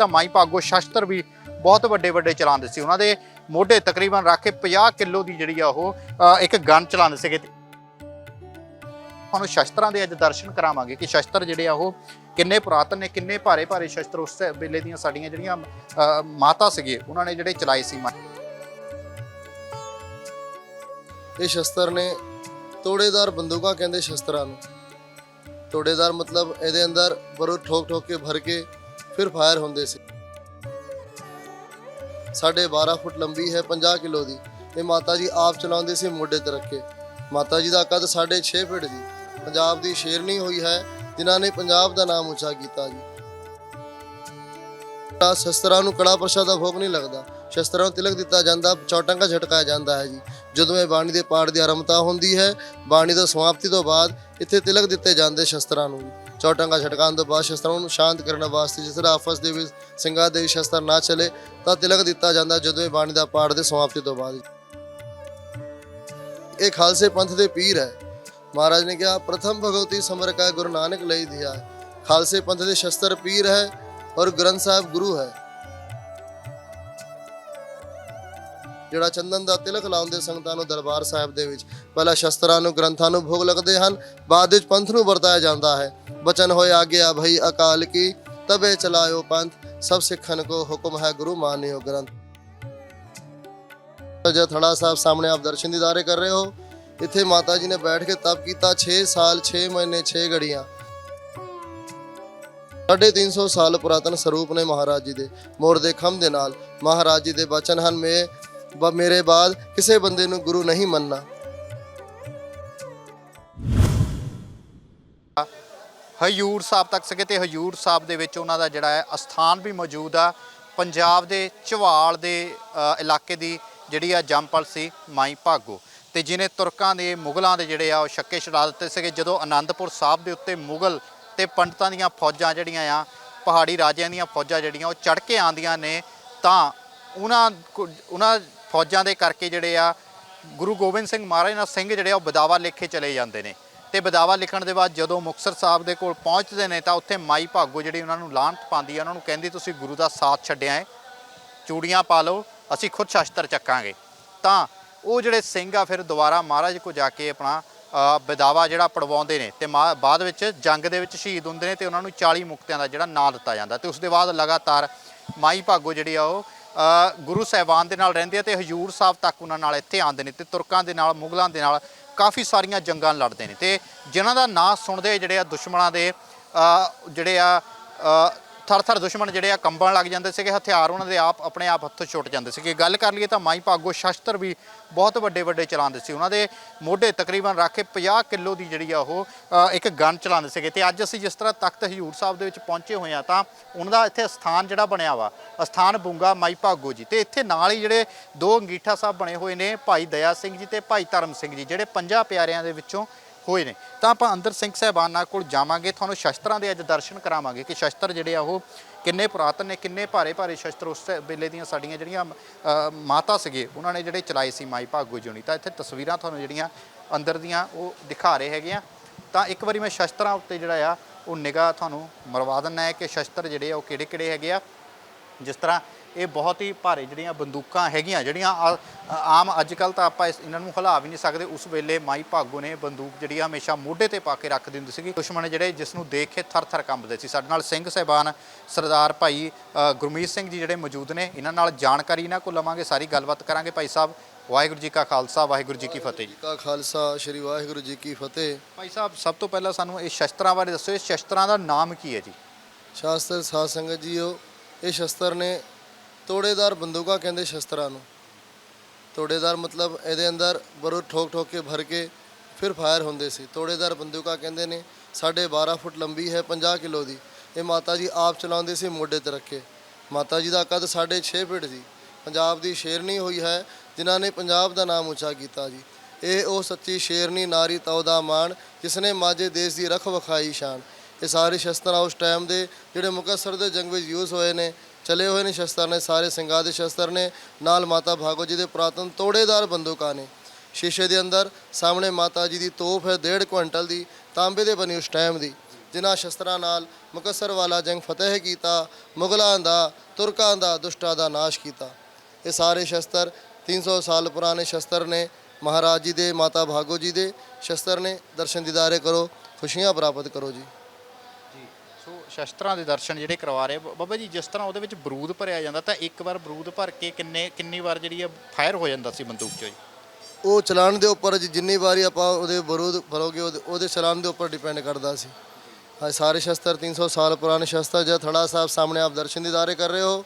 ਤਾਂ ਮਾਈ ਭਾਗੋ ਸ਼ਸਤਰ ਵੀ ਬਹੁਤ ਵੱਡੇ ਵੱਡੇ ਚਲਾਉਂਦੇ ਸੀ। ਉਹਨਾਂ ਦੇ ਮੋਢੇ ਤਕਰੀਬਨ ਰੱਖ ਕੇ 50 ਕਿਲੋ ਦੀ ਜਿਹੜੀ ਆ ਉਹ ਇੱਕ ਗਨ ਚਲਾਉਂਦੇ ਸੀਗੇ ਤੁਹਾਨੂੰ ਸ਼ਸਤਰਾਂ ਦੇ ਅੱਜ ਦਰਸ਼ਨ ਕਰਾਵਾਂਗੇ ਕਿ ਸ਼ਸਤਰ ਜਿਹੜੇ ਆ ਉਹ ਕਿੰਨੇ ਪੁਰਾਤਨ ਨੇ ਕਿੰਨੇ ਭਾਰੇ ਭਾਰੇ ਸ਼ਸਤਰ ਉਸ ਵੇਲੇ ਦੀਆਂ ਸਾਡੀਆਂ ਜਿਹੜੀਆਂ ਅ, ਮਾਤਾ ਸੀਗੇ ਉਹਨਾਂ ਨੇ ਜਿਹੜੇ ਚਲਾਏ ਸੀ ਇਹ ਸ਼ਸਤਰ ਨੇ ਤੋੜੇਦਾਰ ਬੰਦੂਕਾਂ ਕਹਿੰਦੇ ਸ਼ਸਤਰਾਂ ਨੂੰ। ਤੋੜੇਦਾਰ ਮਤਲਬ ਇਹਦੇ ਅੰਦਰ ਬਰੋ ਠੋਕ ਠੋਕ ਕੇ ਭਰ ਕੇ ਫਿਰ ਫਾਇਰ ਹੁੰਦੇ ਸੀ। ਸਾਡੇ 12 ਫੁੱਟ ਲੰਬੀ ਹੈ 50 ਕਿਲੋ ਦੀ। ਇਹ ਮਾਤਾ ਜੀ ਆਪ ਚਲਾਉਂਦੇ ਸੀ ਮੋਢੇ ਤੇ ਰੱਖ ਮਾਤਾ ਜੀ ਦਾ ਕੱਦ 6.5 ਫੁੱਟ ਦੀ ਪੰਜਾਬ ਦੀ ਸ਼ੇਰਨੀ ਹੋਈ ਹੈ, ਜਿਨ੍ਹਾਂ ਨੇ ਪੰਜਾਬ ਦਾ ਨਾਮ ਉੱਚਾ ਕੀਤਾ ਜੀ। ਸ਼ਸਤਰਾਂ ਨੂੰ ਕੜਾ ਪ੍ਰਸ਼ਾਦ ਦਾ ਭੋਗ ਨਹੀਂ ਲੱਗਦਾ। ਸ਼ਸਤਰਾਂ ਨੂੰ ਤਿਲਕ ਦਿੱਤਾ ਜਾਂਦਾ ਚੌਟਾਂਗਾ ਝਟਕਾਇਆ ਜਾਂਦਾ ਹੈ ਜੀ। ਜਦੋਂ ਇਹ ਬਾਣੀ ਦੇ ਪਾਠ ਦੀ ਆਰੰਭਤਾ ਹੁੰਦੀ ਹੈ, ਬਾਣੀ ਦਾ ਸਮਾਪਤੀ ਤੋਂ ਬਾਅਦ ਇੱਥੇ ਤਿਲਕ ਦਿੱਤੇ ਜਾਂਦੇ ਸ਼ਸਤਰਾਂ ਨੂੰ ਚੌਟਾਂਗਾ ਛਟਕਾਉਣ ਤੋਂ ਬਾਅਦ ਸ਼ਸਤਰਾਂ ਨੂੰ ਸ਼ਾਂਤ ਕਰਨ ਵਾਸਤੇ ਜਿਸ ਤਰ੍ਹਾਂ ਆਪਸ ਦੇ ਵਿੱਚ ਸਿੰਘਾਂ ਦੇ ਸ਼ਸਤਰ ਨਾ ਚਲੇ, ਤਾਂ ਤਿਲਕ ਦਿੱਤਾ ਜਾਂਦਾ ਜਦੋਂ ਇਹ ਬਾਣੀ ਦਾ ਪਾਠ ਦੇ ਸਮਾਪਤੀ ਤੋਂ ਬਾਅਦ। ਇਹ ਖਾਲਸੇ ਪੰਥ ਦੇ ਪੀਰ ਹੈ। ਮਹਾਰਾਜ ਨੇ ਕਿਹਾ, ਪ੍ਰਥਮ ਭਗਵਤੀ ਸਮਰ ਕਾ ਗੁਰੂ ਨਾਨਕ ਲਈ ਦਿਆ ਖਾਲਸੇ ਪੰਥ ਦੇ ਸ਼ਸਤਰ ਪੀਰ ਹੈ ਔਰ ਗ੍ਰੰਥ ਸਾਹਿਬ ਗੁਰੂ ਹੈ। ਜਿਹੜਾ ਚੰਦਨ ਦਾ ਤਿਲਕ ਲਾਉਂਦੇ ਸੰਗਤਾਂ ਨੂੰ ਦਰਬਾਰ ਸਾਹਿਬ ਦੇ ਵਿੱਚ ਪਹਿਲਾਂ ਸ਼ਸਤਰਾਂ ਨੂੰ, ਗ੍ਰੰਥਾਂ ਨੂੰ ਭੋਗ ਲੱਗਦੇ ਹਨ, ਬਾਅਦ ਵਿੱਚ ਪੰਥ ਨੂੰ ਵਰਤਾਇਆ ਜਾਂਦਾ ਹੈ। ਬਚਨ ਹੋਏ ਆਗਿਆ ਭਈ ਅਕਾਲ ਕੀ ਤਬੇ ਚਲਾਇਓ ਪੰਥ, ਸਭ ਸਿੱਖਣ ਕੋ ਹੁਕਮ ਹੈ ਗੁਰੂ ਮਾਨਿਓ ਗ੍ਰੰਥ। ਜੈ ਥੜਾ ਸਾਹਿਬ ਸਾਹਮਣੇ ਆਪ ਦਰਸ਼ਨ ਦੀਦਾਰੇ ਕਰ ਰਹੇ ਹੋ, ਇੱਥੇ ਮਾਤਾ ਜੀ ਨੇ ਬੈਠ ਕੇ ਤਪ ਕੀਤਾ 6 ਸਾਲ 6 ਮਹੀਨੇ 6 ਘੜੀਆਂ। 350 ਸਾਲ ਪੁਰਾਤਨ ਸਰੂਪ ਨੇ ਮਹਾਰਾਜ ਜੀ ਦੇ, ਮੋਰ ਦੇ ਖੰਭ ਦੇ ਨਾਲ। ਮਹਾਰਾਜ ਜੀ ਦੇ ਬਚਨ ਹਨ, ਮੇ ਮੇਰੇ ਬਾਅਦ ਕਿਸੇ ਬੰਦੇ ਨੂੰ ਗੁਰੂ ਨਹੀਂ ਮੰਨਣਾ। ਹਜ਼ੂਰ ਸਾਹਿਬ ਤੱਕ ਸਕੇ ਤੇ ਹਜ਼ੂਰ ਸਾਹਿਬ ਦੇ ਵਿੱਚ ਉਹਨਾਂ ਦਾ ਜਿਹੜਾ ਹੈ ਅਸਥਾਨ ਵੀ ਮੌਜੂਦ ਆ। ਪੰਜਾਬ ਦੇ ਚਵਾਲ ਦੇ ਇਲਾਕੇ ਦੀ ਜਿਹੜੀ ਆ ਜੰਮਪਲ ਸੀ ਮਾਈ ਭਾਗੋ। ਤੇ ਜਿਨੇ ਤੁਰਕਾਂ ਦੇ, ਮੁਗਲਾਂ ਦੇ ਜਿਹੜੇ ਆ ਉਹ ਛੱਕੇ ਛਡਾ ਦਿੱਤੇ ਸੀਗੇ। ਜਦੋਂ ਆਨੰਦਪੁਰ ਸਾਹਿਬ ਦੇ ਉੱਤੇ ਮੁਗਲ ਤੇ ਪੰਡਤਾਂ ਦੀਆਂ ਫੌਜਾਂ ਜਿਹੜੀਆਂ ਆ, ਪਹਾੜੀ ਰਾਜਿਆਂ ਦੀਆਂ ਫੌਜਾਂ ਜਿਹੜੀਆਂ, ਉਹ ਚੜ ਕੇ ਆਂਦੀਆਂ ਨੇ, ਤਾਂ ਉਹਨਾਂ ਕੋ- ਉਹਨਾਂ ਫੌਜਾਂ ਦੇ ਕਰਕੇ ਜਿਹੜੇ ਆ ਗੁਰੂ ਗੋਬਿੰਦ ਸਿੰਘ ਮਹਾਰਾਜ ਨਾਲ ਸਿੰਘ ਜਿਹੜੇ ਆ ਉਹ ਬਦਾਵਾ ਲਿਖੇ ਚਲੇ ਜਾਂਦੇ ਨੇ। ਤੇ ਬਦਾਵਾ ਲਿਖਣ ਦੇ ਬਾਅਦ ਜਦੋਂ ਮੁਕਤਸਰ ਸਾਹਿਬ ਦੇ ਕੋਲ ਪਹੁੰਚਦੇ ਨੇ ਤਾਂ ਉੱਥੇ ਮਾਈ ਭਾਗੋ ਜਿਹੜੀ ਉਹਨਾਂ ਨੂੰ ਲਾਹਨਤ ਪਾਉਂਦੀ ਆ ਉਹਨਾਂ ਨੂੰ ਕਹਿੰਦੀ ਤੁਸੀਂ ਗੁਰੂ ਦਾ ਸਾਥ ਛੱਡਿਆ ਹੈ ਚੂੜੀਆਂ ਪਾ ਲਓ ਅਸੀਂ ਖੁਦ ਸ਼ਸਤਰ ਚੱਕਾਂਗੇ। ਤਾਂ ਉਹ ਜਿਹੜੇ ਸਿੰਘ ਆ ਫਿਰ ਦੁਬਾਰਾ ਮਹਾਰਾਜ ਕੋ ਜਾ ਕੇ ਆਪਣਾ ਅ, ਬਦਾਵਾ ਜਿਹੜਾ ਪੜਵਾਉਂਦੇ ਨੇ ਤੇ ਮਾ- ਬਾਅਦ ਵਿੱਚ ਜੰਗ ਦੇ ਵਿੱਚ ਸ਼ਹੀਦ ਹੁੰਦੇ ਨੇ ਤੇ ਉਹਨਾਂ ਨੂੰ 40 ਮੁਕਤਿਆਂ ਦਾ ਜਿਹੜਾ ਨਾਂ ਦਿੱਤਾ ਜਾਂਦਾ। ਤੇ ਉਸ ਦੇ ਬਾਅਦ ਲਗਾਤਾਰ ਮਾਈ ਭਾਗੋ ਜਿਹੜੀ ਆ ਉਹ ਗੁਰੂ ਸਾਹਿਬਾਨ ਦੇ ਨਾਲ ਰਹਿੰਦੇ ਆ ਤੇ ਹਜੂਰ ਸਾਹਿਬ ਤੱਕ ਉਹਨਾਂ ਨਾਲ ਇੱਥੇ ਆਉਂਦੇ ਨੇ ਤੇ ਤੁਰਕਾਂ ਦੇ ਨਾਲ ਮੁਗਲਾਂ ਦੇ ਨਾਲ ਕਾਫੀ ਸਾਰੀਆਂ ਜੰਗਾਂ ਲੜਦੇ ਨੇ ਤੇ ਜਿਨ੍ਹਾਂ ਦਾ ਨਾਂ ਸੁਣਦੇ ਜਿਹੜੇ ਆ ਦੁਸ਼ਮਣਾਂ ਦੇ ਜਿਹੜੇ ਆ ਥਰ ਥਰ ਦੁਸ਼ਮਣ ਜਿਹੜੇ ਆ ਕੰਬਣ ਲੱਗ ਜਾਂਦੇ ਸੀਗੇ, ਹਥਿਆਰ ਉਹਨਾਂ ਦੇ ਆਪ, ਆਪਣੇ ਆਪ ਹੱਥੋਂ ਛੁੱਟ ਜਾਂਦੇ ਸੀਗੇ। ਗੱਲ ਕਰ ਲਈਏ ਤਾਂ ਮਾਈ ਭਾਗੋ ਸ਼ਸਤਰ ਵੀ ਬਹੁਤ ਵੱਡੇ ਵੱਡੇ ਚਲਾਉਂਦੇ ਸੀ। ਉਹਨਾਂ ਦੇ ਮੋਢੇ ਤਕਰੀਬਨ ਰੱਖ ਕੇ 50 ਕਿਲੋ ਦੀ ਜਿਹੜੀ ਆ ਉਹ ਇੱਕ ਗਨ ਚਲਾਉਂਦੇ ਸੀਗੇ। ਤੇ ਅੱਜ ਅਸੀਂ ਜਿਸ ਤਰ੍ਹਾਂ ਤਖਤ ਹਜੂਰ ਸਾਹਿਬ ਦੇ ਵਿੱਚ ਪਹੁੰਚੇ ਹੋਏ ਆ, ਤਾਂ ਉਹਨਾਂ ਦਾ ਇੱਥੇ ਸਥਾਨ ਜਿਹੜਾ ਬਣਿਆ ਵਾ, ਅਸਥਾਨ ਬੁੰਗਾ ਮਾਈ ਭਾਗੋ ਜੀ। ਤੇ ਇੱਥੇ ਨਾਲ ਹੀ ਜਿਹੜੇ ਦੋ ਅੰਗੀਠਾ ਸਾਹਿਬ ਬਣੇ ਹੋਏ ਨੇ, ਭਾਈ ਦਇਆ ਸਿੰਘ ਜੀ ਤੇ ਭਾਈ ਧਰਮ ਸਿੰਘ ਜੀ, ਜਿਹੜੇ ਪੰਜਾਂ ਪਿਆਰਿਆਂ ਦੇ ਵਿੱਚੋਂ ਹੋਏ ਨੇ। ਤਾਂ ਆਪਾਂ ਅੰਦਰ ਸਿੰਘ ਸਾਹਿਬਾਨਾਂ ਕੋਲ ਜਾਵਾਂਗੇ, ਤੁਹਾਨੂੰ ਸ਼ਸਤਰਾਂ ਦੇ ਅੱਜ ਦਰਸ਼ਨ ਕਰਾਵਾਂਗੇ ਕਿ ਸ਼ਸਤਰ ਜਿਹੜੇ ਆ ਉਹ ਕਿੰਨੇ ਪੁਰਾਤਨ ਨੇ, ਕਿੰਨੇ ਭਾਰੇ ਭਾਰੇ ਸ਼ਸਤਰ ਉਸ ਵੇਲੇ ਦੀਆਂ ਸਾਡੀਆਂ ਜਿਹੜੀਆਂ ਮਾਤਾ ਸੀਗੇ, ਉਹਨਾਂ ਨੇ ਜਿਹੜੇ ਚਲਾਏ ਸੀ ਮਾਈ ਭਾਗੋ ਜੀ ਤਾਂ ਇੱਥੇ ਤਸਵੀਰਾਂ ਤੁਹਾਨੂੰ ਜਿਹੜੀਆਂ ਅੰਦਰ ਦੀਆਂ ਉਹ ਦਿਖਾ ਰਹੇ ਹੈਗੇ ਆ। ਤਾਂ ਇੱਕ ਵਾਰੀ ਮੈਂ ਸ਼ਸਤਰਾਂ ਉੱਤੇ ਜਿਹੜਾ ਆ, ਉਹ ਨਿਗਾਹ ਤੁਹਾਨੂੰ ਮਰਵਾ ਦਿੰਨਾ ਹੈ ਕਿ ਸ਼ਸਤਰ ਜਿਹੜੇ ਆ ਉਹ ਕਿਹੜੇ ਕਿਹੜੇ ਹੈਗੇ ਆ। ਜਿਸ ਤਰ੍ਹਾਂ ਇਹ ਬਹੁਤ ਹੀ ਭਾਰੇ ਜਿਹੜੀਆਂ ਬੰਦੂਕਾਂ ਹੈਗੀਆਂ ਜਿਹੜੀਆਂ ਆ- ਆਮ ਅੱਜ ਕੱਲ ਤਾਂ ਆਪਾਂ ਇਸ- ਇਹਨਾਂ ਨੂੰ ਹਿਲਾ ਵੀ ਨਹੀਂ ਸਕਦੇ। ਉਸ ਵੇਲੇ ਮਾਈ ਭਾਗੋ ਨੇ ਬੰਦੂਕ ਜਿਹੜੀ ਹਮੇਸ਼ਾ ਮੋਢੇ ਤੇ ਪਾ ਕੇ ਰੱਖਦੀ ਹੁੰਦੀ ਸੀਗੀ। ਦੁਸ਼ਮਣ ਜਿਹੜੇ ਜਿਸ ਨੂੰ ਦੇਖ ਕੇ ਥਰ ਥਰ ਕੰਬਦੇ ਸੀ। ਸਾਡੇ ਨਾਲ ਸਿੰਘ ਸਾਹਿਬਾਨ ਸਰਦਾਰ ਭਾਈ ਗੁਰਮੀਤ ਸਿੰਘ ਜੀ ਜਿਹੜੇ ਮੌਜੂਦ ਨੇ ਇਹਨਾਂ ਨਾਲ ਜਾਣਕਾਰੀ ਇਹਨਾਂ ਕੋਲ ਲਵਾਂਗੇ ਸਾਰੀ ਗੱਲਬਾਤ ਕਰਾਂਗੇ ਭਾਈ ਸਾਹਿਬ। ਵਾਹਿਗੁਰੂ ਜੀ ਕਾ ਖਾਲਸਾ ਵਾਹਿਗੁਰੂ ਜੀ ਕੀ ਫਤਿਹ ਜੀ ਕਾ ਖਾਲਸਾ ਸ੍ਰੀ ਵਾਹਿਗੁਰੂ ਜੀ ਕੀ ਫਤਿਹ। ਭਾਈ ਸਾਹਿਬ ਸਭ ਤੋਂ ਪਹਿਲਾਂ ਸਾਨੂੰ ਇਹ ਸ਼ਸਤਰਾਂ ਬਾਰੇ ਦੱਸੋ। ਇਹ ਸ਼ਸਤਰਾਂ ਦਾ ਨਾਮ ਕੀ ਹੈ ਜੀ? ਸ਼ਾਸਤਰ ਸਾਧ ਸੰਗਤ ਜੀਓ ਇਹ ਸ਼ਸਤਰ ਨੇ ਤੋੜੇਦਾਰ ਬੰਦੂਕਾਂ ਕਹਿੰਦੇ ਸ਼ਸਤਰਾਂ ਨੂੰ। ਤੋੜੇਦਾਰ ਮਤਲਬ ਇਹਦੇ ਅੰਦਰ ਬਰੋ ਠੋਕ ਠੋਕ ਕੇ ਭਰ ਕੇ ਫਿਰ ਫਾਇਰ ਹੁੰਦੇ ਸੀ। ਤੋੜੇਦਾਰ ਬੰਦੂਕਾਂ ਕਹਿੰਦੇ ਨੇ, ਸਾਡੇ 12 ਫੁੱਟ ਲੰਬੀ ਹੈ 50 ਕਿਲੋ ਦੀ। ਇਹ ਮਾਤਾ ਜੀ ਆਪ ਚਲਾਉਂਦੇ ਸੀ ਮੋਢੇ ਤੇ ਰੱਖੇ ਮਾਤਾ ਜੀ ਦਾ ਕੱਦ 6.5 ਫੁੱਟ ਸੀ। ਪੰਜਾਬ ਦੀ ਸ਼ੇਰਨੀ ਹੋਈ ਹੈ, ਜਿਨ੍ਹਾਂ ਨੇ ਪੰਜਾਬ ਦਾ ਨਾਮ ਉੱਚਾ ਕੀਤਾ ਜੀ। ਇਹ ਉਹ ਸੱਚੀ ਸ਼ੇਰਨੀ, ਨਾਰੀ ਤੌਦਾ ਦਾ ਮਾਣ ਜਿਸਨੇ ਮਾਝੇ ਦੇਸ਼ ਦੀ ਰਖ ਵਿਖਾਈ ਸ਼ਾਨ। ਇਹ ਸਾਰੇ ਸ਼ਸਤਰਾਂ ਉਸ ਟਾਈਮ ਦੇ ਜਿਹੜੇ ਮੁਕਸਰ ਦੇ ਜੰਗ ਵਿੱਚ ਯੂਜ਼ ਹੋਏ ਨੇ ਚਲੇ ਹੋਏ ਨੇ ਸ਼ਸਤਰ ਨੇ, ਸਾਰੇ ਸਿੰਘਾਂ ਦੇ ਸ਼ਸਤਰ ਨੇ, ਨਾਲ ਮਾਤਾ ਭਾਗੋ ਜੀ ਦੇ ਪੁਰਾਤਨ ਤੋੜੇਦਾਰ ਬੰਦੂਕਾਂ ਨੇ। ਸ਼ੀਸ਼ੇ ਦੇ ਅੰਦਰ, ਸਾਹਮਣੇ ਮਾਤਾ ਜੀ ਦੀ ਤੋਪ ਹੈ ਡੇਢ ਕੁਇੰਟਲ ਦੀ, ਤਾਂਬੇ ਦੇ ਬਣੀ ਉਸ ਟਾਈਮ ਦੀ। ਜਿਨ੍ਹਾਂ ਸ਼ਸਤਰਾਂ ਨਾਲ ਮੁਕੱਸਰ ਵਾਲਾ ਜੰਗ ਫਤਿਹ ਕੀਤਾ, ਮੁਗਲਾਂ ਦਾ, ਤੁਰਕਾਂ ਦਾ, ਦੁਸ਼ਟਾਂ ਦਾ ਨਾਸ਼ ਕੀਤਾ। ਇਹ ਸਾਰੇ ਸ਼ਸਤਰ 300 ਸਾਲ ਪੁਰਾਣੇ ਸ਼ਸਤਰ ਨੇ, ਮਹਾਰਾਜ ਜੀ ਦੇ, ਮਾਤਾ ਭਾਗੋ ਜੀ ਦੇ ਸ਼ਸਤਰ ਨੇ। ਦਰਸ਼ਨ ਦੀਦਾਰੇ ਕਰੋ, ਖੁਸ਼ੀਆਂ ਪ੍ਰਾਪਤ ਕਰੋ ਜੀ। ਸ਼ਸਤਰਾਂ ਦੇ ਦਰਸ਼ਨ ਜਿਹੜੇ ਕਰਵਾ ਰਹੇ ਬਾਬਾ ਜੀ, ਜਿਸ ਤਰ੍ਹਾਂ ਉਹਦੇ ਵਿੱਚ ਬਰੂਦ ਭਰਿਆ ਜਾਂਦਾ, ਤਾਂ ਇੱਕ ਵਾਰ ਬਰੂਦ ਭਰ ਕੇ ਕਿੰਨੇ, ਕਿੰਨੀ ਵਾਰ ਜਿਹੜੀ ਆ ਫਾਇਰ ਹੋ ਜਾਂਦਾ ਸੀ ਬੰਦੂਕ 'ਚੋਂ ਜੀ? ਉਹ ਚਲਾਣ ਦੇ ਉੱਪਰ ਜੀ ਜਿੰਨੀ ਵਾਰੀ ਆਪਾਂ ਉਹਦੇ ਬਰੂਦ ਭਰੋਗੇ, ਉਹਦੇ ਚਲਾਨ ਦੇ ਉੱਪਰ ਡਿਪੈਂਡ ਕਰਦਾ ਸੀ। ਹਾਂ, ਸਾਰੇ ਸ਼ਸਤਰ 300 ਸਾਲ ਪੁਰਾਣੇ ਸ਼ਸਤਰ ਜਾਂ ਥੜਾ ਸਾਹਿਬ ਸਾਹਮਣੇ ਆਪ ਦਰਸ਼ਨ ਦੀਦਾਰੇ ਕਰ ਰਹੇ ਹੋ,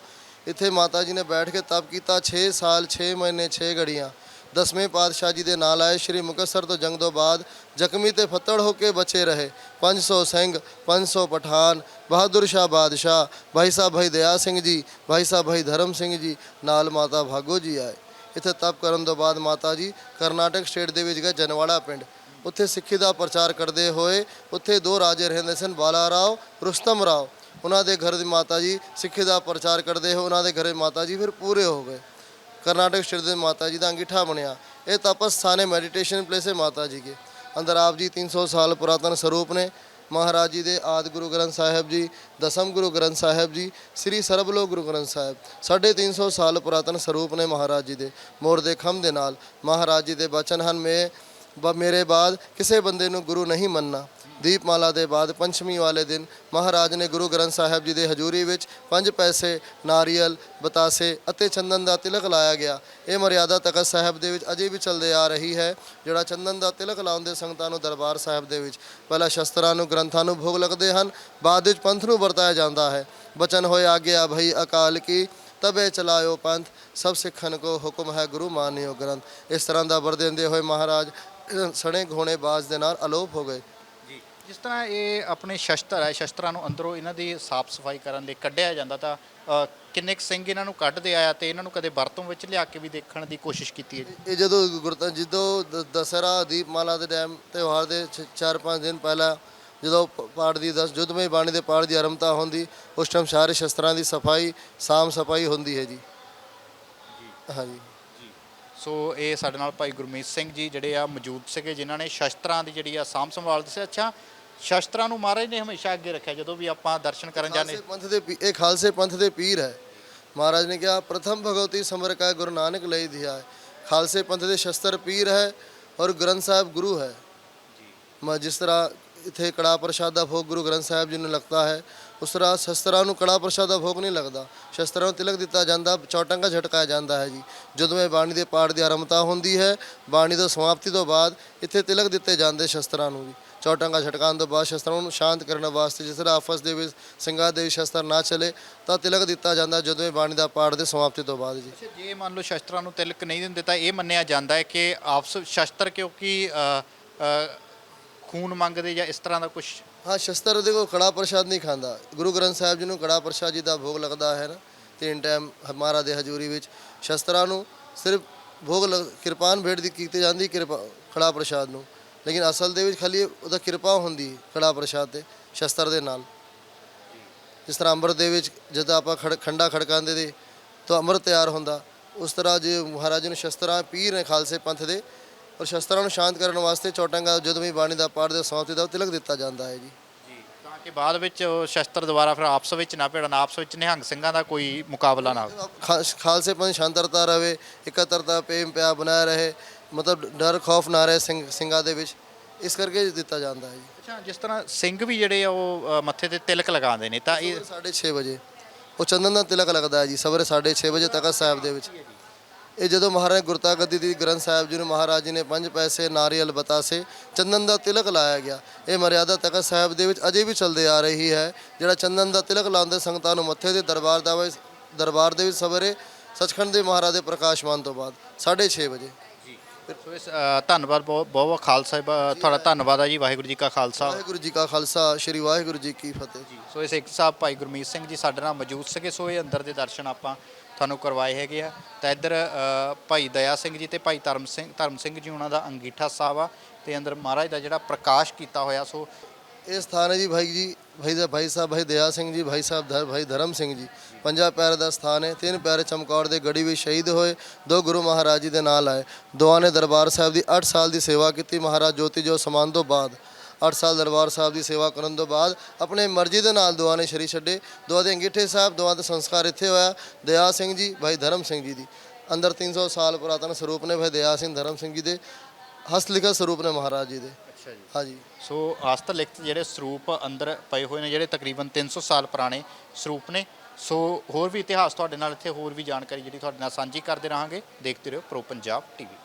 ਇੱਥੇ ਮਾਤਾ ਜੀ ਨੇ ਬੈਠ ਕੇ ਤਪ ਕੀਤਾ 6 ਸਾਲ 6 ਮਹੀਨੇ 6 ਘੜੀਆਂ। ਦਸਵੇਂ ਪਾਤਸ਼ਾਹ ਜੀ ਦੇ ਨਾਲ ਆਏ। ਸ਼੍ਰੀ ਮੁਕਤਸਰ ਤੋਂ ਜੰਗ ਤੋਂ ਬਾਅਦ ਜ਼ਖਮੀ ਤੇ ਫੱਤੜ ਹੋ ਕੇ ਬਚੇ ਰਹੇ। 500 ਸਿੰਘ 500 ਪਠਾਨ, ਬਹਾਦਰ ਸ਼ਾਹ ਬਾਦਸ਼ਾਹ, ਭਾਈ ਸਾਹਿਬ ਭਾਈ ਦਇਆ ਸਿੰਘ ਜੀ, ਭਾਈ ਸਾਹਿਬ ਭਾਈ ਧਰਮ ਸਿੰਘ ਜੀ, ਨਾਲ ਮਾਤਾ ਭਾਗੋ ਜੀ ਆਏ। ਇੱਥੇ ਤਪ ਕਰਨ ਤੋਂ ਬਾਅਦ ਮਾਤਾ ਜੀ ਕਰਨਾਟਕ ਸਟੇਟ ਦੇ ਵਿੱਚ ਗਏ, ਜਨਵਾੜਾ ਪਿੰਡ। ਉੱਥੇ ਸਿੱਖੀ ਦਾ ਪ੍ਰਚਾਰ ਕਰਦੇ ਹੋਏ ਉੱਥੇ ਦੋ ਰਾਜੇ ਰਹਿੰਦੇ ਸਨ, ਬਾਲਾ ਰਾਓ, ਰੁਸਤਮ ਰਾਓ। ਉਹਨਾਂ ਦੇ ਘਰ ਦੀ ਮਾਤਾ ਜੀ ਸਿੱਖੀ ਦਾ ਪ੍ਰਚਾਰ ਕਰਦੇ ਹੋਏ, ਉਹਨਾਂ ਦੇ ਘਰੇ ਮਾਤਾ ਜੀ ਫਿਰ ਪੂਰੇ ਹੋ ਗਏ। ਕਰਨਾਟਕ ਸਟੇਟ ਦੇ ਮਾਤਾ ਜੀ ਦਾ ਅੰਗੀਠਾ ਬਣਿਆ। ਇਹ ਤਪਸ ਸਥਾਨ ਹੈ ਮੈਡੀਟੇਸ਼ਨ ਪਲੇਸ ਹੈ ਮਾਤਾ ਜੀ ਕੇ। ਅੰਦਰ ਆਪ ਜੀ 300 ਸਾਲ ਪੁਰਾਤਨ ਸਰੂਪ ਨੇ। ਮਹਾਰਾਜ ਜੀ ਦੇ ਆਦ ਗੁਰੂ ਗ੍ਰੰਥ ਸਾਹਿਬ ਜੀ, ਦਸਮ ਗੁਰੂ ਗ੍ਰੰਥ ਸਾਹਿਬ ਜੀ, ਸ੍ਰੀ ਸਰਬਲੋ ਗੁਰੂ ਗ੍ਰੰਥ ਸਾਹਿਬ। ਸਾਢੇ ਤਿੰਨ ਸੌ ਸਾਲ ਪੁਰਾਤਨ ਸਰੂਪ ਨੇ ਮਹਾਰਾਜ ਜੀ ਦੇ। ਮੋਰ ਦੇ ਖੰਭ ਦੇ ਨਾਲ ਮਹਾਰਾਜ ਜੀ ਦੇ ਬਚਨ ਹਨ, ਮੈਂ ਬ- ਮੇਰੇ ਬਾਅਦ ਕਿਸੇ ਬੰਦੇ ਨੂੰ ਗੁਰੂ ਨਹੀਂ ਮੰਨਣਾ। ਦੀਪਮਾਲਾ ਦੇ ਬਾਅਦ ਪੰਚਮੀ ਵਾਲੇ ਦਿਨ ਮਹਾਰਾਜ ਨੇ ਗੁਰੂ ਗ੍ਰੰਥ ਸਾਹਿਬ ਜੀ ਦੇ ਹਜ਼ੂਰੀ ਵਿੱਚ ਪੰਜ ਪੈਸੇ, ਨਾਰੀਅਲ, ਬਤਾਸੇ ਅਤੇ ਚੰਦਨ ਦਾ ਤਿਲਕ ਲਾਇਆ ਗਿਆ। ਇਹ ਮਰਿਆਦਾ ਤਖਤ ਸਾਹਿਬ ਦੇ ਵਿੱਚ ਅਜੇ ਵੀ ਚੱਲਦੇ ਆ ਰਹੀ ਹੈ, ਜਿਹੜਾ ਚੰਦਨ ਦਾ ਤਿਲਕ ਲਾਉਂਦੇ ਸੰਗਤਾਂ ਨੂੰ ਦਰਬਾਰ ਸਾਹਿਬ ਦੇ ਵਿੱਚ ਪਹਿਲਾਂ ਸ਼ਸਤਰਾਂ ਨੂੰ, ਗ੍ਰੰਥਾਂ ਨੂੰ ਭੋਗ ਲੱਗਦੇ ਹਨ, ਬਾਅਦ ਵਿੱਚ ਪੰਥ ਨੂੰ ਵਰਤਾਇਆ ਜਾਂਦਾ ਹੈ। ਬਚਨ ਹੋਏ ਆਗਿਆ ਭਈ ਅਕਾਲ ਕੀ, ਤਬੇ ਚਲਾਇਓ ਪੰਥ, ਸਭ ਸਿੱਖਣ ਕੋ ਹੁਕਮ ਹੈ ਗੁਰੂ ਮਾਨਿਓ ਗ੍ਰੰਥ। ਇਸ ਤਰ੍ਹਾਂ ਦਾ ਵਰ ਦਿੰਦੇ ਹੋਏ ਮਹਾਰਾਜ ਸਣੇ ਘੋਣੇ ਬਾਜ਼ ਦੇ ਨਾਲ ਅਲੋਪ ਹੋ ਗਏ। ਜਿਸ ਤਰ੍ਹਾਂ ਇਹ ਆਪਣੇ ਸ਼ਸਤਰ ਹੈ ਸ਼ਸਤਰਾਂ ਨੂੰ ਅੰਦਰੋਂ ਇਹਨਾਂ ਦੀ ਸਾਫ਼ ਸਫ਼ਾਈ ਕਰਨ ਲਈ ਕੱਢਿਆ ਜਾਂਦਾ ਤਾਂ ਅ, ਕਿੰਨੇ ਕੁ ਸਿੰਘ ਇਹਨਾਂ ਨੂੰ ਕੱਢਦੇ ਆਇਆ ਤੇ ਇਹਨਾਂ ਨੂੰ ਕਦੇ ਵਰਤੋਂ ਵਿੱਚ ਲਿਆ ਕੇ ਵੀ ਦੇਖਣ ਦੀ ਕੋਸ਼ਿਸ਼ ਕੀਤੀ ਹੈ ਜੀ? ਇਹ ਜਦੋਂ ਗੁਰਤਾ ਜਦੋਂ ਦ- ਦਸਹਿਰਾ ਦੀਪਮਾਲਾ ਦੇ ਟਾਈਮ ਤਿਉਹਾਰ ਦੇ 4-5 ਦਿਨ ਪਹਿਲਾਂ ਜਦੋਂ ਪ- ਪਾਠ ਦੀ ਦਸ ਜੁਦਮਈ ਬਾਣੀ ਦੇ ਪਾਠ ਦੀ ਆਰੰਭਤਾ ਹੁੰਦੀ ਉਸ ਟਾਈਮ ਸਾਰੇ ਸ਼ਸਤਰਾਂ ਦੀ ਸਫ਼ਾਈ ਸਾਮ ਸਫ਼ਾਈ ਹੁੰਦੀ ਹੈ ਜੀ। ਹਾਂਜੀ। ਸੋ ਇਹ ਸਾਡੇ ਨਾਲ ਭਾਈ ਗੁਰਮੀਤ ਸਿੰਘ ਜੀ ਜਿਹੜੇ ਆ ਮੌਜੂਦ ਸੀਗੇ ਜਿਨ੍ਹਾਂ ਨੇ ਸ਼ਸਤਰਾਂ ਦੀ ਜਿਹੜੀ ਆ ਸਾਂਭ ਸੰਭਾਲ ਦੱਸਿਆ ਅੱਛਾ ਸ਼ਸਤਰਾਂ ਨੂੰ ਮਹਾਰਾਜ ਨੇ ਹਮੇਸ਼ਾ ਅੱਗੇ ਰੱਖਿਆ, ਜਦੋਂ ਵੀ ਆਪਾਂ ਦਰਸ਼ਨ ਕਰਨ ਜਾਂਦੇ। ਖਾਲਸੇ ਪੰਥ ਦੇ ਪੀ- ਇਹ ਖਾਲਸੇ ਪੰਥ ਦੇ ਪੀਰ ਹੈ। ਮਹਾਰਾਜ ਨੇ ਕਿਹਾ, ਪ੍ਰਥਮ ਭਗਵਤੀ ਸਮਰ ਕਾ ਗੁਰੂ ਨਾਨਕ ਲਈ ਦਿਆ ਹੈ। ਖਾਲਸੇ ਪੰਥ ਦੇ ਸ਼ਸਤਰ ਪੀਰ ਹੈ ਔਰ ਗ੍ਰੰਥ ਸਾਹਿਬ ਗੁਰੂ ਹੈ। ਮੈਂ ਜਿਸ ਤਰ੍ਹਾਂ ਇੱਥੇ ਕੜਾ ਪ੍ਰਸ਼ਾਦ ਦਾ ਭੋਗ ਗੁਰੂ ਗ੍ਰੰਥ ਸਾਹਿਬ ਜੀ ਨੂੰ ਲੱਗਦਾ ਹੈ, ਉਸ ਤਰ੍ਹਾਂ ਸ਼ਸਤਰਾਂ ਨੂੰ ਕੜਾ ਪ੍ਰਸ਼ਾਦ ਦਾ ਭੋਗ ਨਹੀਂ ਲੱਗਦਾ। ਸ਼ਸਤਰਾਂ ਨੂੰ ਤਿਲਕ ਦਿੱਤਾ ਜਾਂਦਾ, ਚੌਟੰਗਾ ਝਟਕਾਇਆ ਜਾਂਦਾ ਹੈ ਜੀ। ਜਦੋਂ ਇਹ ਬਾਣੀ ਦੇ ਪਾਠ ਦੀ ਆਰੰਭਤਾ ਹੁੰਦੀ ਹੈ, ਬਾਣੀ ਦੀ ਸਮਾਪਤੀ ਤੋਂ ਬਾਅਦ ਇੱਥੇ ਤਿਲਕ ਦਿੱਤੇ ਜਾਂਦੇ ਸ਼ਸਤਰਾਂ ਨੂੰ ਜੀ। ਚੌਟੰਗਾ ਝਟਕਾਉਣ ਤੋਂ ਬਾਅਦ ਸ਼ਸਤਰਾਂ ਨੂੰ ਸ਼ਾਂਤ ਕਰਨ ਵਾਸਤੇ ਜਿਸ ਤਰ੍ਹਾਂ ਆਪਸ ਦੇ ਵਿੱਚ ਸਿੰਘਾਂ ਦੇ ਸ਼ਸਤਰ ਨਾ ਚਲੇ ਤਾਂ ਤਿਲਕ ਦਿੱਤਾ ਜਾਂਦਾ ਜਦੋਂ ਇਹ ਬਾਣੀ ਦਾ ਪਾਠ ਦੇ ਸਮਾਪਤੀ ਤੋਂ ਬਾਅਦ ਜੀ। ਜੇ ਮੰਨ ਲਓ ਸ਼ਸਤਰਾਂ ਨੂੰ ਤਿਲਕ ਨਹੀਂ ਦਿੰਦੇ ਤਾਂ ਇਹ ਮੰਨਿਆ ਜਾਂਦਾ ਹੈ ਕਿ ਆਪਸ ਸ਼ਸਤਰ ਕਿਉਂਕਿ ਖੂਨ ਮੰਗਦੇ ਜਾਂ ਇਸ ਤਰ੍ਹਾਂ ਦਾ ਕੁਝ ਹਾਂ ਸ਼ਸਤਰ ਦੇਖੋ ਕੜਾ ਪ੍ਰਸ਼ਾਦ ਨਹੀਂ ਖਾਂਦਾ। ਗੁਰੂ ਗ੍ਰੰਥ ਸਾਹਿਬ ਜੀ ਨੂੰ ਕੜਾ ਪ੍ਰਸ਼ਾਦ ਜੀ ਦਾ ਭੋਗ ਲੱਗਦਾ ਹੈ ਨਾ ਤਿੰਨ ਟਾਈਮ ਹਮਾਰਾ ਦੇ ਹਜ਼ੂਰੀ ਵਿੱਚ। ਸ਼ਸਤਰਾਂ ਨੂੰ ਸਿਰਫ ਭੋਗ ਕਿਰਪਾਨ ਭੇਟ ਦੀ ਕੀਤੀ ਜਾਂਦੀ ਕਿਰਪਾ ਕੜਾ ਪ੍ਰਸ਼ਾਦ ਨੂੰ। ਲੇਕਿਨ ਅਸਲ ਦੇ ਵਿੱਚ ਖਾਲੀ ਉਹਦਾ ਕਿਰਪਾ ਹੁੰਦੀ ਕੜਾ ਪ੍ਰਸ਼ਾਦ ਤੇ ਸ਼ਸਤਰ ਦੇ ਨਾਲ। ਜਿਸ ਤਰ੍ਹਾਂ ਅੰਮ੍ਰਿਤ ਦੇ ਵਿੱਚ ਜਦੋਂ ਆਪਾਂ ਖੜ- ਖੰਡਾ ਖੜਕਾਉਂਦੇ ਦੇ ਤਾਂ ਅੰਮ੍ਰਿਤ ਤਿਆਰ ਹੁੰਦਾ ਉਸ ਤਰ੍ਹਾਂ ਜੇ ਮਹਾਰਾਜ ਨੂੰ ਸ਼ਸਤਰਾਂ ਪੀਰ ਨੇ ਖਾਲਸੇ ਪੰਥ ਦੇ ਔਰ ਸ਼ਸਤਰਾਂ ਨੂੰ ਸ਼ਾਂਤ ਕਰਨ ਵਾਸਤੇ ਚੌਟੰਗਾ ਜਦੋਂ ਵੀ ਬਾਣੀ ਦਾ ਪਾਠ ਦੇ ਸਮਾਪਤੀ ਦਾ ਤਿਲਕ ਦਿੱਤਾ ਜਾਂਦਾ ਹੈ ਜੀ। ਤਾਂ ਕਿ ਬਾਅਦ ਵਿੱਚ ਉਹ ਸ਼ਸਤਰ ਦੁਬਾਰਾ ਫਿਰ ਆਪਸ ਵਿੱਚ ਨਾ ਭਿੜਨ ਆਪਸ ਵਿੱਚ ਨਿਹੰਗ ਸਿੰਘਾਂ ਦਾ ਕੋਈ ਮੁਕਾਬਲਾ ਨਾ ਹੋਵੇ। ਖਾਲਸੇ ਪੰਥ ਸ਼ਾਂਤਰਤਾ ਰਵੇ ਇਕੱਤਰਤਾ ਪ੍ਰੇਮ ਪਿਆਰ ਬਣਾਇਆ ਰਹੇ ਮਤਲਬ ਡਰ ਖੌਫ ਨਾ ਰਹੇ ਸਿੰਘ ਸਿੰਘਾਂ ਦੇ ਵਿੱਚ। ਇਸ ਕਰਕੇ ਦਿੱਤਾ ਜਾਂਦਾ ਹੈ ਜੀ। ਅੱਛਾ ਜਿਸ ਤਰ੍ਹਾਂ ਸਿੰਘ ਵੀ ਜਿਹੜੇ ਆ ਉਹ ਅ, ਮੱਥੇ ਤੇ ਤਿਲਕ ਲਗਾਉਂਦੇ ਨੇ ਤਾਂ ਇਹ ਸਾਢੇ 6 ਵਜੇ। ਉਹ ਚੰਦਨ ਦਾ ਤਿਲਕ ਲੱਗਦਾ ਹੈ ਜੀ ਸਵੇਰੇ 6:30 ਵਜੇ ਤਖਤ ਸਾਹਿਬ ਦੇ ਵਿੱਚ। ਇਹ ਜਦੋਂ ਮਹਾਰਾਜ ਗੁਰਤਾ ਗੱਦੀ ਦੀ ਗ੍ਰੰਥ ਸਾਹਿਬ ਜੀ ਨੂੰ ਮਹਾਰਾਜ ਜੀ ਨੇ ਪੰਜ ਪੈਸੇ ਨਾਰੀਅਲ ਬਤਾਸੇ ਚੰਦਨ ਦਾ ਤਿਲਕ ਲਾਇਆ ਗਿਆ। ਇਹ ਮਰਿਆਦਾ ਤਖਤ ਸਾਹਿਬ ਦੇ ਵਿੱਚ ਅਜੇ ਵੀ ਚੱਲਦੇ ਆ ਰਹੀ ਹੈ। ਜਿਹੜਾ ਚੰਦਨ ਦਾ ਤਿਲਕ ਲਾਉਂਦੇ ਸੰਗਤਾਂ ਨੂੰ ਮੱਥੇ ਦੇ ਦਰਬਾਰ ਦਾ ਦਰਬਾਰ ਦੇ ਵਿੱਚ ਸਵੇਰੇ ਸੱਚਖੰਡ ਦੇ ਮਹਾਰਾਜ ਦੇ ਪ੍ਰਕਾਸ਼ਮਾਨ ਤੋਂ ਬਾਅਦ 6:30 ਵਜੇ। ਸੋ ਇਸ ਅ, ਧੰਨਵਾਦ ਬਹੁਤ ਬਹੁਤ ਖਾਲਸਾ ਸਾਹਿਬ ਅ, ਤੁਹਾਡਾ ਧੰਨਵਾਦ ਆ ਜੀ ਵਾਹਿਗੁਰੂ ਜੀ ਕਾ ਖਾਲਸਾ। ਵਾਹਿਗੁਰੂ ਜੀ ਕਾ ਖਾਲਸਾ ਸ੍ਰੀ ਵਾਹਿਗੁਰੂ ਜੀ ਕੀ ਫਤਿਹ ਸੋ ਇਸ ਇੱਕ ਸਾਹਿਬ ਭਾਈ ਗੁਰਮੀਤ ਸਿੰਘ ਜੀ ਸਾਡੇ ਨਾਲ ਮੌਜੂਦ ਸੀਗੇ ਸੋ ਇਹ ਅੰਦਰ ਦੇ ਦਰਸ਼ਨ ਆਪਾਂ ਤੁਹਾਨੂੰ ਕਰਵਾਏ ਹੈਗੇ ਆ। ਤਾਂ ਇੱਧਰ ਅ, ਭਾਈ ਦਇਆ ਸਿੰਘ ਜੀ ਤੇ ਭਾਈ ਧਰਮ ਸਿੰਘ ਧਰਮ ਸਿੰਘ ਜੀ ਉਹਨਾਂ ਦਾ ਅੰਗੀਠਾ ਸਾਹਿਬ ਆ ਤੇ ਅੰਦਰ ਮਹਾਰਾਜ ਦਾ ਜਿਹੜਾ ਪ੍ਰਕਾਸ਼ ਕੀਤਾ ਹੋਇਆ ਸੋ ਇਹ ਸਥਾਨ ਹੈ ਜੀ ਭਾਈ ਜੀ, ਭਾਈ ਦਾ ਭਾਈ ਸਾਹਿਬ, ਭਾਈ ਦਇਆ ਸਿੰਘ ਜੀ, ਭਾਈ ਸਾਹਿਬ ਧਰ ਭਾਈ ਧਰਮ ਸਿੰਘ ਜੀ। ਪੰਜਾਂ ਪੈਰ ਦਾ ਸਥਾਨ ਹੈ, ਤਿੰਨ ਪੈਰ ਚਮਕੌਰ ਦੇ ਗੜੀ ਵਿੱਚ ਸ਼ਹੀਦ ਹੋਏ, ਦੋ ਗੁਰੂ ਮਹਾਰਾਜ ਜੀ ਦੇ ਨਾਲ ਆਏ। ਦੋਵਾਂ ਨੇ ਦਰਬਾਰ ਸਾਹਿਬ ਦੀ 8 ਸਾਲ ਦੀ ਸੇਵਾ ਕੀਤੀ। ਮਹਾਰਾਜ ਜੋਤੀ ਜੋ ਸਮਾਨ ਤੋਂ ਬਾਅਦ 8 ਸਾਲ ਦਰਬਾਰ ਸਾਹਿਬ ਦੀ ਸੇਵਾ ਕਰਨ ਤੋਂ ਬਾਅਦ ਆਪਣੇ ਮਰਜ਼ੀ ਦੇ ਨਾਲ ਦੋਹਾਂ ਨੇ ਸ਼ਰੀ ਛੱਡੇ। ਦੋਹਾਂ ਦੇ ਅੰਗੀਠੇ ਸਾਹਿਬ, ਦੋਹਾਂ ਦਾ ਸੰਸਕਾਰ ਇੱਥੇ ਹੋਇਆ। ਦਇਆ ਸਿੰਘ ਜੀ, ਭਾਈ ਧਰਮ ਸਿੰਘ ਜੀ ਦੀ। ਅੰਦਰ 300 ਸਾਲ ਪੁਰਾਤਨ ਸਰੂਪ ਨੇ ਭਾਈ ਦਇਆ ਸਿੰਘ ਧਰਮ ਸਿੰਘ ਜੀ ਦੇ। ਹਸਤ ਲਿਖਤ ਸਰੂਪ ਨੇ ਮਹਾਰਾਜ ਜੀ ਦੇ। ਅੱਛਾ ਜੀ। ਹਾਂਜੀ। ਸੋ ਆਸਤ ਲਿਖਤ ਜਿਹੜੇ ਸਰੂਪ ਅੰਦਰ ਪਏ ਹੋਏ ਨੇ ਜਿਹੜੇ ਤਕਰੀਬਨ 300 ਸਾਲ ਪੁਰਾਣੇ ਸਰੂਪ ਨੇ। ਸੋ ਹੋਰ ਵੀ ਇਤਿਹਾਸ ਤੁਹਾਡੇ ਨਾਲ ਇੱਥੇ ਹੋਰ ਵੀ ਜਾਣਕਾਰੀ ਜਿਹੜੀ ਤੁਹਾਡੇ ਨਾਲ ਸਾਂਝੀ ਕਰਦੇ ਰਹਾਂਗੇ। ਦੇਖਦੇ ਰਹੋ ਪ੍ਰੋ ਪੰਜਾਬ ਟੀਵੀ